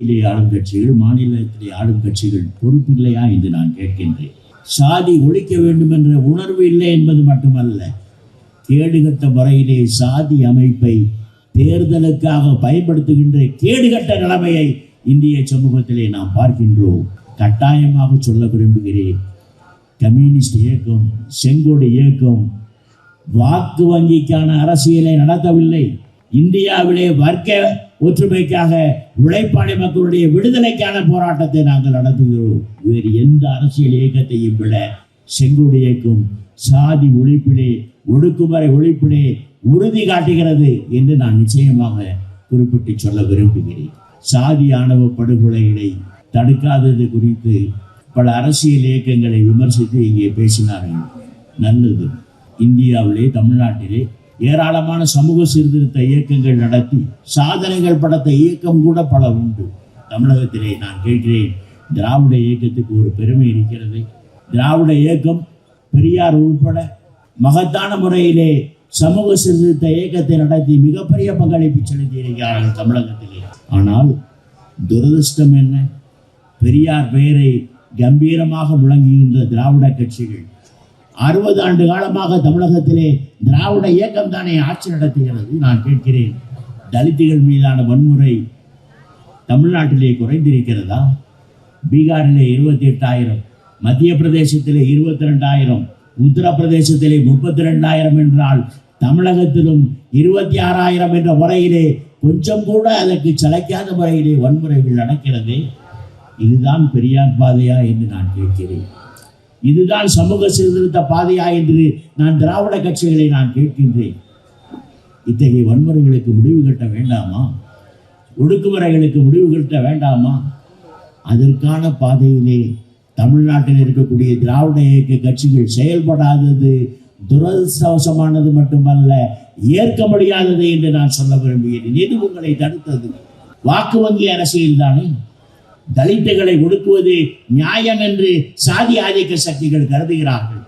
மாநிலத்திலே ஆளும் கட்சிகள் மாநிலத்திலே ஆளும் கட்சிகள் பொறுப்பில்லையா என்று நான் கேட்கின்றேன். சாதி ஒழிக்க வேண்டும் என்ற உணர்வு இல்லை என்பது மட்டுமல்ல கேடுகட்ட முறையிலே சாதி அமைப்பை தேர்தலுக்காக பயன்படுத்துகின்ற கேடுகட்ட நிலைமையை இந்திய சமூகத்திலே நாம் பார்க்கின்றோம். கட்டாயமாக சொல்ல விரும்புகிறேன். கம்யூனிஸ்ட் இயக்கம் செங்கோடு இயக்கம் வாக்கு வங்கிக்கான அரசியலை நடத்தவில்லை. இந்தியாவிலே வர்க்க ஒற்றுமைக்காக உழைப்பாளி மக்களுடைய விடுதலைக்கான போராட்டத்தை நாங்கள் நடத்துகிறோம். வேறு எந்த அரசியல் இயக்கத்தையும் விட செங்கோடு இயக்கம் சாதி ஒழிப்பிலே ஒடுக்குமுறை ஒழிப்பிலே உறுதி காட்டுகிறது என்று நான் நிச்சயமாக குறிப்பிட்டு சொல்ல விரும்புகிறேன். சாதி ஆணவ படுகொலைகளை தடுக்காதது குறித்து பல அரசியல் இயக்கங்களை விமர்சித்து இங்கே பேசினார்கள். நல்லது. இந்தியாவிலே தமிழ்நாட்டிலே ஏராளமான சமூக சீர்திருத்த இயக்கங்கள் நடத்தி சாதனைகள் படைத்த இயக்கம் கூட பல உண்டு. தமிழகத்திலே நான் கேட்கிறேன் திராவிட இயக்கத்துக்கு ஒரு பெருமை இருக்கிறது. திராவிட இயக்கம் பெரியார் உள்பட மகத்தான முறையிலே சமூக சீர்திருத்த இயக்கத்தை நடத்தி மிகப்பெரிய பங்களிப்பு செலுத்தியிருக்கிறார்கள் தமிழகத்திலே. ஆனால் துரதிர்ஷ்டம் என்ன? பெரியார் பெயரை கம்பீரமாக முழங்குகின்ற திராவிட கட்சிகள் அறுபது ஆண்டு காலமாக தமிழகத்திலே திராவிட இயக்கம் தானே ஆட்சி நடத்துகிறது நான் கேட்கிறேன். தலித்துகள் மீதான வன்முறை தமிழ்நாட்டிலே குறைந்திருக்கிறதா? பீகாரிலே இருபத்தி எட்டாயிரம் மத்திய பிரதேசத்திலே இருபத்தி ரெண்டாயிரம் உத்தரப்பிரதேசத்திலே முப்பத்தி ரெண்டாயிரம் என்றால் தமிழகத்திலும் இருபத்தி ஆறாயிரம் என்ற முறையிலே கொஞ்சம் கூட அதற்கு சளைக்காத முறையிலே வன்முறைகள் நடக்கிறது? இதுதான் பெரியார் பாதையா என்று நான் கேட்கிறேன். இதுதான் சமூக சீர்திருத்த பாதையா என்று நான் திராவிட கட்சிகளை நான் கேட்கின்றேன். இத்தகைய வன்முறைகளுக்கு முடிவு கட்ட வேண்டாமா? ஒடுக்குமுறைகளுக்கு முடிவு கட்ட வேண்டாமா? அதற்கான பாதையிலே தமிழ்நாட்டில் இருக்கக்கூடிய திராவிட இயக்க கட்சிகள் செயல்படாதது துரதிருஷ்டவசமானது மட்டுமல்ல ஏற்க முடியாதது என்று நான் சொல்ல விரும்புகிறேன். எது உங்களை தடுத்தது. வாக்கு வங்கி அரசியல் தானே தலித்துகளை ஒடுக்குவது நியாயம் என்று சாதி ஆதிக்க சக்திகள் கருதுகிறார்கள்.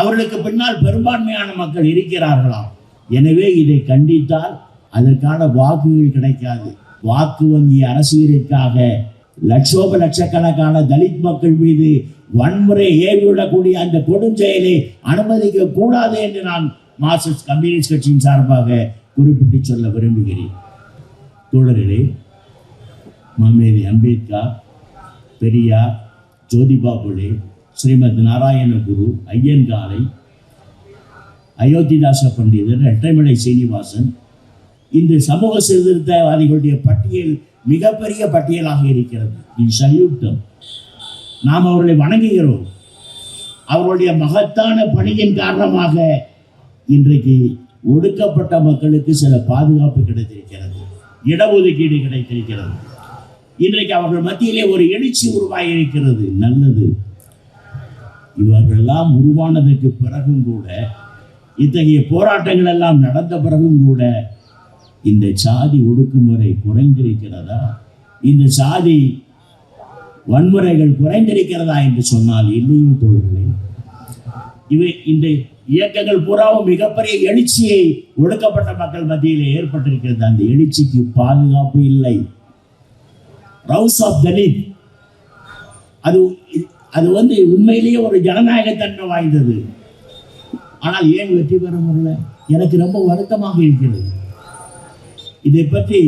அவர்களுக்கு பின்னால் பெரும்பான்மையான மக்கள் இருக்கிறார்களாம் எனவே இதை கண்டித்தால் அதற்கான வாக்குகள் கிடைக்காது. வாக்கு வங்கி அரசியலுக்காக லட்சோப லட்சக்கணக்கான தலித் மக்கள் மீது வன்முறை ஏவிவிடக்கூடிய அந்த கொடுஞ்செயலை அனுமதிக்க கூடாது என்று நான் மார்க்சிஸ்ட் கம்யூனிஸ்ட் கட்சியின் சார்பாக குறிப்பிட்டு சொல்ல விரும்புகிறேன். தோழர்களே மாமேதி அம்பேத்கர் பெரியார் ஜோதிபா புலே ஸ்ரீமத் நாராயணகுரு ஐயன்காலை அயோத்திதாச பண்டிதர் இரட்டைமலை சீனிவாசன். இந்த சமூக சீர்திருத்தவாதிகளுடைய பட்டியல் மிகப்பெரிய பட்டியலாக இருக்கிறது. இது சல்யூட்டம். நாம் அவர்களை வணங்குகிறோம். அவர்களுடைய மகத்தான பணியின் காரணமாக இன்றைக்கு ஒடுக்கப்பட்ட மக்களுக்கு சில பாதுகாப்பு கிடைத்திருக்கிறது. இடஒதுக்கீடு கிடைத்திருக்கிறது. இன்றைக்கு அவர்கள் மத்தியிலே ஒரு எழுச்சி உருவாகி இருக்கிறது. நல்லது. இவர்களெல்லாம் உருவானதற்கு பிறகும் கூட இத்தகைய போராட்டங்கள் எல்லாம் நடந்த பிறகும் கூட இந்த சாதி ஒடுக்குமுறை குறைந்திருக்கிறதா? இந்த சாதி வன்முறைகள் குறைந்திருக்கிறதா என்று சொன்னால் இல்லையே தோழர்களே. இவை இந்த இயக்கங்கள் பூராவும் மிகப்பெரிய எழுச்சியை ஒடுக்கப்பட்ட மக்கள் மத்தியில் ஏற்பட்டிருக்கிறது. அந்த எழுச்சிக்கு பாதுகாப்பு இல்லை. ரவுஸ் ஆஃப் தலீப் அது அது வந்து உண்மையிலேயே ஒரு ஜனநாயக தன்மை வாய்ந்தது. ஆனால் ஏன் வெற்றி பெற முடியல? எனக்கு ரொம்ப வருத்தமாக இருக்கிறது. இதை பற்றி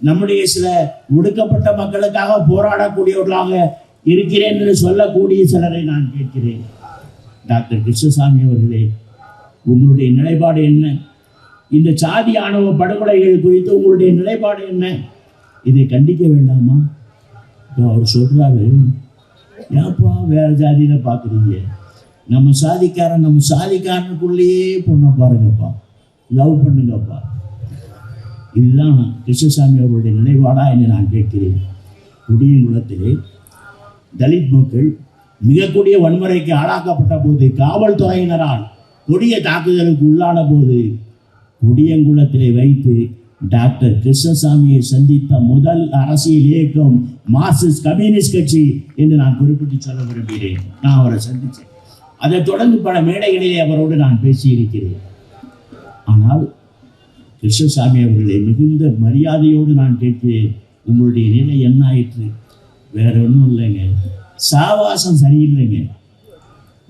நம்முடைய சில ஒடுக்கப்பட்ட மக்களுக்காக போராடக்கூடியவர்களாக இருக்கிறேன் என்று சொல்லக்கூடிய சிலரை நான் கேட்கிறேன். டாக்டர் கிருஷ்ணசாமி அவர்களே உங்களுடைய நிலைப்பாடு என்ன? இந்த சாதி ஆணவ படுகொலைகள் குறித்து உங்களுடைய நிலைப்பாடு என்ன? இதை கண்டிக்க வேண்டாமா? இப்போ அவர் சொல்கிறாரு ஏன்ப்பா வேற ஜாதியில் பார்க்குறீங்க நம்ம சாதிக்காரன் நம்ம சாதிக்காரனுக்குள்ளேயே பொண்ணை பாருங்கப்பா. லவ் பண்ணுங்கப்பா. இதுதான் கிருஷ்ணசாமி அவருடைய நினைவாடா என்று நான் கேட்கிறேன். குடியங்குளத்திலே தலித் மக்கள் மிகக்கூடிய வன்முறைக்கு ஆளாக்கப்பட்ட போது காவல்துறையினரால் கொடிய தாக்குதலுக்கு உள்ளான போது குடியங்குளத்திலே வைத்து டாக்டர் கிருஷ்ணசாமியை சந்தித்த முதல் அரசியல் இயக்கம் மார்க்சிஸ்ட் கம்யூனிஸ்ட் கட்சி என்று நான் குறிப்பிட்டு சொல்ல விரும்புகிறேன். நான் அவரை சந்தித்தேன். அதைத் தொடர்ந்து பல மேடைகளிலே அவரோடு நான் பேசியிருக்கிறேன். ஆனால் கிருஷ்ணசாமி அவர்களை மிகுந்த மரியாதையோடு நான் கேட்கிறேன். உங்களுடைய நிலை என்ன ஆயிற்று? வேற ஒன்றும் இல்லைங்க. சாவாசம் சரியில்லைங்க.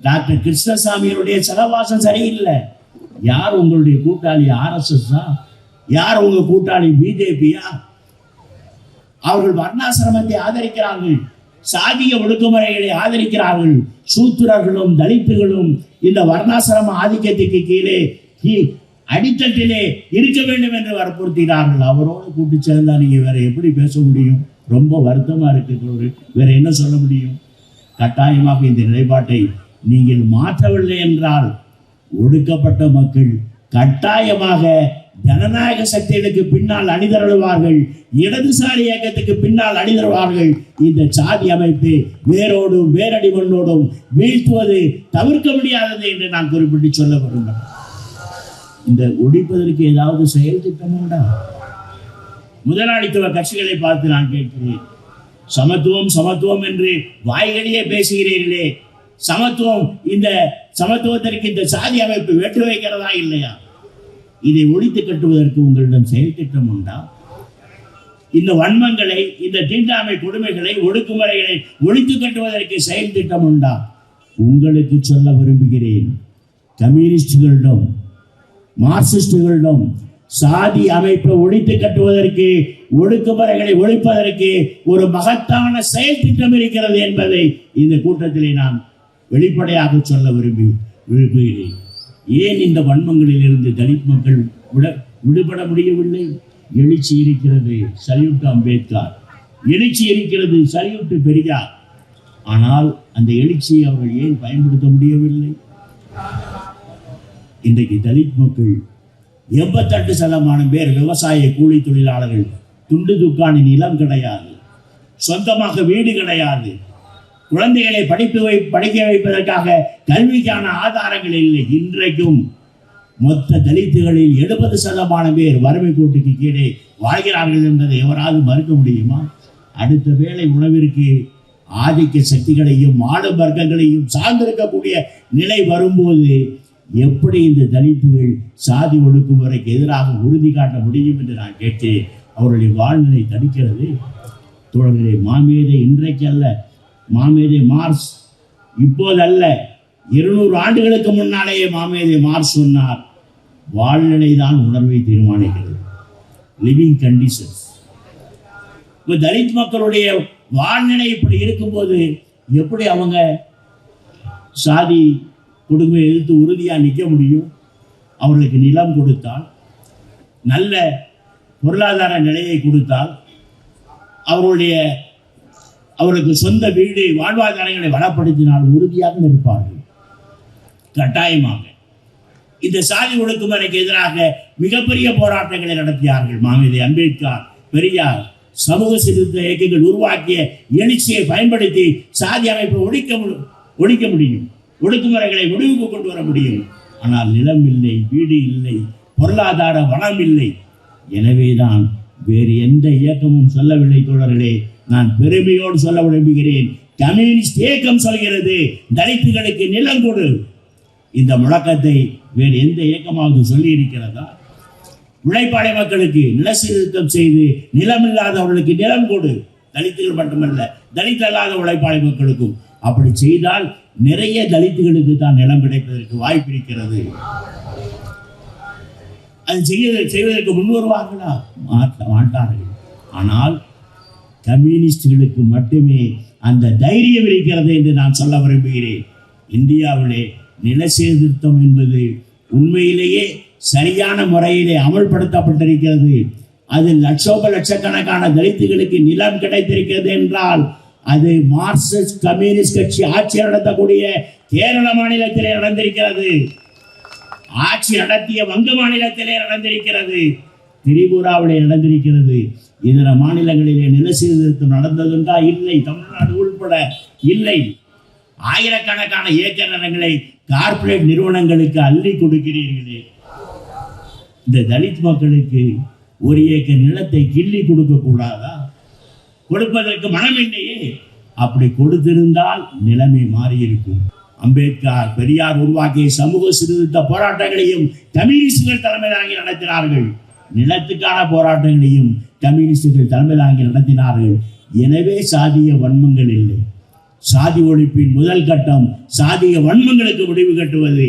டாக்டர் கிருஷ்ணசாமியருடைய சகவாசம் சரியில்லை. யார் உங்களுடைய கூட்டாளி ஆர்எஸ்எஸ்ஸா யார் உங்க கூட்டாளி பிஜேபியா? அவர்கள் வர்ணாசிரமத்தை ஆதரிக்கிறார்கள். சாதிய ஒடுக்குமுறைகளை ஆதரிக்கிறார்கள். சூத்திரர்களும் தலித்துகளும் இந்த வர்ணாசிரம ஆதிக்கத்துக்கு கீழே கீ- அடித்தட்டிலே இருக்க வேண்டும் என்று வற்புறுத்தினார்கள். அவரோடு கூட்டு சேர்ந்தா நீங்க வேற எப்படி பேச முடியும்? ரொம்ப வருத்தமா இருக்கு வேற என்ன சொல்ல முடியும்? கட்டாயமாக இந்த நிலைப்பாட்டை நீங்கள் மாற்றவில்லை என்றால் ஒடுக்கப்பட்ட மக்கள் கட்டாயமாக ஜனநாயக சக்திகளுக்கு பின்னால் அணிதிரಳುவார்கள் இடதுசாரி இயக்கத்துக்கு பின்னால் அணிதருவார்கள் இந்த சாதி அமைப்பு வேரோடும் வேரடி மண்ணோடும் வீழ்த்துவது தவிர்க்க முடியாதது என்று நான் குறிப்பிட்டு சொல்ல விரும்புகிறேன். இந்த ஒழிப்பதற்கு ஏதாவது செயல் திட்டம் உண்டா? முதலாளித்துவ கட்சிகளை பார்த்து நான் கேட்கிறேன். சமத்துவம் சமத்துவம் என்று வாய்களிலே பேசுகிறீர்களே. சமத்துவம் இந்த சமத்துவத்திற்கு இந்த சாதி அமைப்பு வெற்றி வைக்கிறதா இல்லையா? இதை ஒழித்து கட்டுவதற்கு உங்களிடம் செயல் திட்டம் உண்டா? இந்த வன்மங்களை இந்த தீண்டாமை கொடுமைகளை ஒடுக்குமுறைகளை ஒழித்து கட்டுவதற்கு செயல் திட்டம் உண்டா? உங்களுக்கு சொல்ல விரும்புகிறேன். கம்யூனிஸ்டுகளிடம் மார்க்சிஸ்டுகளிடம் சாதி அமைப்பை ஒழித்து கட்டுவதற்கு ஒடுக்குமுறைகளை ஒழிப்பதற்கு ஒரு மகத்தான செயல் திட்டம் இருக்கிறது என்பதை இந்த கூட்டத்திலே நான் வெளிப்படையாக சொல்ல விரும்பி விரும்புகிறேன். ஏன் இந்த வன்மங்களில் இருந்து தலித் மக்கள் விட விடுபட முடியவில்லை? எழுச்சி இருக்கிறது சல்யூட் அம்பேத்கர். எழுச்சி இருக்கிறது சல்யூட் பெரியார். ஆனால் அந்த எழுச்சியை அவர்கள் ஏன் பயன்படுத்த முடியவில்லை? இன்றைக்கு தலித் மக்கள் எண்பத்தெட்டு சதமானம் பேர் விவசாய கூலி தொழிலாளர்கள். துண்டு துக்கானின் நிலம் கிடையாது. சொந்தமாக வீடு கிடையாது. குழந்தைகளை படிப்பு வை படிக்க வைப்பதற்காக கல்விக்கான ஆதாரங்கள் இல்லை. இன்றைக்கும் மொத்த தலித்துகளில் எழுபது சதமான பேர் வறுமை கோட்டுக்கு கீழே வாழ்கிறார்கள் என்பதை எவராவது மறுக்க முடியுமா? அடுத்த வேளை உணவிற்கு ஆதிக்க சக்திகளையும் ஆளும் வர்க்கங்களையும் சார்ந்திருக்கக்கூடிய நிலை வரும்போது எப்படி இந்த தலித்துகள் சாதி ஒடுக்குமுறைக்கு எதிராக உறுதி காட்ட முடியும் என்று நான் கேட்டு அவருடைய வாழ்நிலை தடுக்கிறது. தோழர்களே மாமேதை இன்றைக்கு அல்ல மாமேதை மார்ஸ் இப்போதல்ல இருநூறு ஆண்டுகளுக்கு முன்னாலேயே மாமேதை மார்ஸ் சொன்னார் வாழ்நிலை தான் உணர்வை தீர்மானிக்கிறது. லிவிங் கண்டிஷன்ஸ் இப்போ தலித் மக்களுடைய வாழ்நிலை இப்படி இருக்கும்போது எப்படி அவங்க சாதி கொடுமை எதிர்த்து உறுதியாக நிற்க முடியும்? அவர்களுக்கு நிலம் கொடுத்தால் நல்ல பொருளாதார நிலையை கொடுத்தால் அவருடைய அவருக்கு சொந்த வீடு வாழ்வாதாரங்களை வளப்படுத்தினால் உறுதியாக நிற்பார்கள் கட்டாயமாக. இந்த சாதி ஒடுக்குமுறைக்கு எதிராக மிகப்பெரிய போராட்டங்களை நடத்தியார்கள் மாமேதை அம்பேத்கர் பெரியார். சமூக சீர்திருத்த இயக்கங்கள் உருவாக்கிய எழுச்சியை பயன்படுத்தி சாதி அமைப்பை ஒழிக்க ஒழிக்க முடியும். ஒடுக்குமுறைகளை முடிவுக்கு கொண்டு வர முடியும். ஆனால் நிலம் இல்லை வீடு இல்லை பொருளாதார வளம் இல்லை. எனவேதான் வேறு எந்த இயக்கமும் சொல்லவில்லை தோழர்களே. நான் பெருமையோடு சொல்ல விரும்புகிறேன். கம்யூனிஸ்ட் இயக்கம் சொல்கிறது தலித்துகளுக்கு நிலம் கொடு. இந்த முழக்கத்தை வேறு எந்த இயக்கமாவது சொல்லி இருக்கிறதா உழைப்பாளை மக்களுக்கு நில சீர்திருத்தம் செய்து நிலம் இல்லாதவர்களுக்கு நிலம் கொடு. தலித்துகள் மட்டுமல்ல தலித் அல்லாத உழைப்பாளை மக்களுக்கும். அப்படி செய்தால் நிறைய தலித்துகளுக்கு தான் நிலம் கிடைப்பதற்கு வாய்ப்பு இருக்கிறது. அது செய்ய செய்வதற்கு முன் வருவார்களா? மாட்டார்கள். ஆனால் கம்யூனிஸ்டுகளுக்கு மட்டுமே அந்த தைரியம் இருக்கிறது என்று நான் சொல்ல விரும்புகிறேன். இந்தியாவிலே நில சீர்திருத்தம் என்பது உண்மையிலேயே சரியான முறையிலே அமல்படுத்தப்பட்டிருக்கிறது. அது லட்சோப லட்சக்கணக்கான தலித்துகளுக்கு நிலம் கிடைத்திருக்கிறது என்றால் அது மார்க்சிஸ்ட் கம்யூனிஸ்ட் கட்சி ஆட்சி நடத்தக்கூடிய கேரள மாநிலத்திலே நடந்திருக்கிறது. ஆட்சி நடத்திய வங்க மாநிலத்திலே நடந்திருக்கிறது. திரிபுராவிலே நடந்திருக்கிறது. இதர மாநிலங்களிலே நில சீர்திருத்தம் நடந்ததுண்டா? இல்லை. தமிழ்நாடு உள்பட இல்லை. ஆயிரக்கணக்கான ஏக்கர் நிலங்களை கார்ப்பரேட் நிறுவனங்களுக்கு அள்ளி கொடுக்கிறீர்களே. இந்த தலித் மக்களுக்கு ஒரு ஏக்கர் நிலத்தை கிள்ளி கொடுக்க கூடாதா? கொடுப்பதற்கு மனமில்லையே. அப்படி கொடுத்திருந்தால் நிலைமை மாறியிருக்கும். அம்பேத்கர் பெரியார் உருவாக்கிய சமூக சீர்திருத்த போராட்டங்களையும் கம்யூனிஸ்டுகள் தலைமை தாங்கி நடத்தினார்கள். நிலத்துக்கான போராட்டங்களையும் கம்யூனிஸ்டுகள் தலைமை தாங்கி நடத்தினார்கள். எனவே சாதிய வன்மங்கள் இல்லை. சாதி ஒழிப்பின் முதல் கட்டம் சாதிய வன்மங்களுக்கு முடிவு கட்டுவது.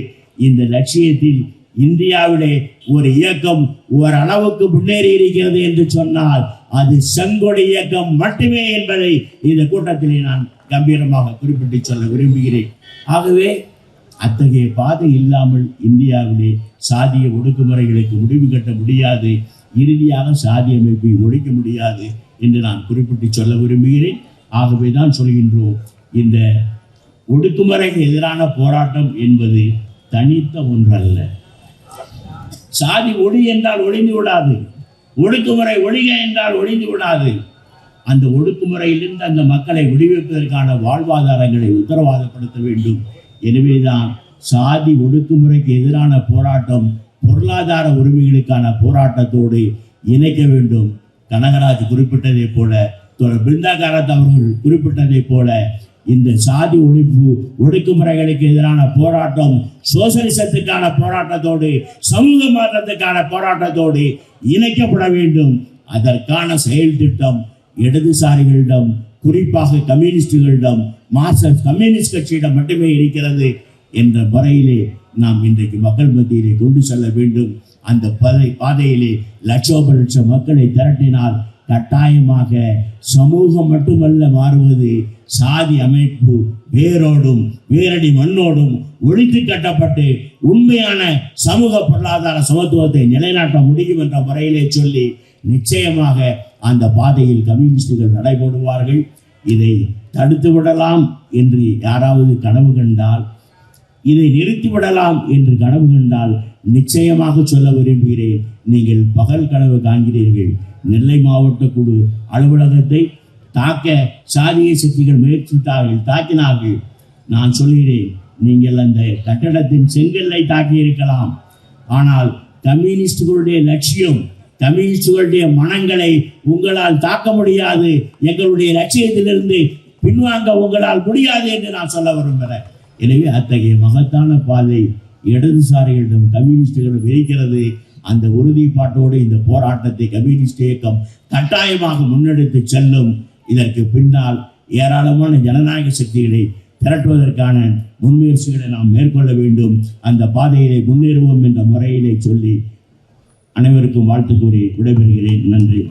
இந்த லட்சியத்தில் இந்தியாவிலே ஒரு இயக்கம் ஓரளவுக்கு முன்னேறி இருக்கிறது என்று சொன்னால் அது செங்கொடி இயக்கம் மட்டுமே என்பதை இந்த கூட்டத்திலே நான் கம்பீரமாக குறிப்பிட்டு சொல்ல விரும்புகிறேன். ஆகவே அத்தகைய பாதை இல்லாமல் இந்தியாவிலே சாதிய ஒடுக்குமுறைகளுக்கு முடிவு கட்ட முடியாது. இறுதியாக சாதி அமைப்பை ஒழிக்க முடியாது என்று நான் குறிப்பிட்டு சொல்ல விரும்புகிறேன். ஆகவே தான் சொல்கின்றோம் இந்த ஒடுக்குமுறைக்கு எதிரான போராட்டம் என்பது தனித்த ஒன்றல்ல. சாதி ஒளி என்றால் ஒளிந்து விடாது. ஒடுக்குமுறை ஒழிக என்றால் ஒளிந்து விடாது. அந்த ஒடுக்குமுறையிலிருந்து அந்த மக்களை விடுவிப்பதற்கான வாழ்வாதாரங்களை உத்தரவாதப்படுத்த வேண்டும். எனவேதான் சாதி ஒடுக்குமுறைக்கு எதிரான போராட்டம் பொருளாதார உரிமைகளுக்கான போராட்டத்தோடு இணைக்க வேண்டும். கனகராஜ் குறிப்பிட்டதைப் போல பிருந்தாகாரத் அவர்கள் குறிப்பிட்டதைப் போல இந்த சாதி ஒழிப்பு ஒடுக்குமுறைகளுக்கு எதிரான போராட்டம் சோசலிசத்துக்கான போராட்டத்தோடு சமூக மாற்றத்துக்கான போராட்டத்தோடு இணைக்கப்பட வேண்டும். அதற்கான செயல் திட்டம் இடதுசாரிகளிடம் குறிப்பாக கம்யூனிஸ்டுகளிடம் மார்க்சிஸ்ட் கம்யூனிஸ்ட் கட்சியிடம் மட்டுமே இருக்கிறது என்ற முறையிலே நாம் இன்றைக்கு மக்கள் மத்தியிலே கொண்டு செல்ல வேண்டும். அந்த பதை பாதையிலே லட்சோப லட்சம் மக்களை திரட்டினால் கட்டாயமாக சமூகம் மட்டுமல்ல மாறுவது சாதி அமைப்பு வேரோடும் வேரடி மண்ணோடும் ஒழித்து கட்டப்பட்டு உண்மையான சமூக பொருளாதார சமத்துவத்தை நிலைநாட்ட முடியும் என்ற முறையிலே சொல்லி நிச்சயமாக அந்த பாதையில் கம்யூனிஸ்டுகள் நடைபோடுவார்கள். இதை தடுத்து விடலாம் என்று யாராவது கனவு கண்டால் இதை நிறுத்திவிடலாம் என்று கனவு கண்டால் நிச்சயமாக சொல்ல விரும்புகிறேன். நீங்கள் பகல் கனவு காண்கிறீர்கள். நெல்லை மாவட்ட குழு அலுவலகத்தை தாக்க சாதிய சக்திகள் முயற்சித்தார்கள் தாக்கினார்கள். நான் சொல்கிறேன் நீங்கள் அந்த கட்டடத்தின் செங்கல்லை தாக்கி இருக்கலாம் ஆனால் கம்யூனிஸ்டுகளுடைய லட்சியம் கம்யூனிஸ்டுகளுடைய மனங்களை உங்களால் தாக்க முடியாது. எங்களுடைய லட்சியத்திலிருந்து பின்வாங்க உங்களால் முடியாது என்று நான் சொல்ல விரும்புகிறேன். எனவே அத்தகைய மகத்தான பாதை இடதுசாரிகளிடம் கம்யூனிஸ்டுகளிடம் இருக்கிறது அந்த உறுதிப்பாட்டோடு இந்த போராட்டத்தை கம்யூனிஸ்ட் இயக்கம் கட்டாயமாக முன்னெடுத்து செல்லும். இதற்கு பின்னால் ஏராளமான ஜனநாயக சக்திகளை திரட்டுவதற்கான முன்முயற்சிகளை நாம் மேற்கொள்ள வேண்டும். அந்த பாதையிலே முன்னேறுவோம் என்ற முறையிலே சொல்லி அனைவருக்கும் வாழ்த்து கூறி விடைபெறுகிறேன். நன்றி.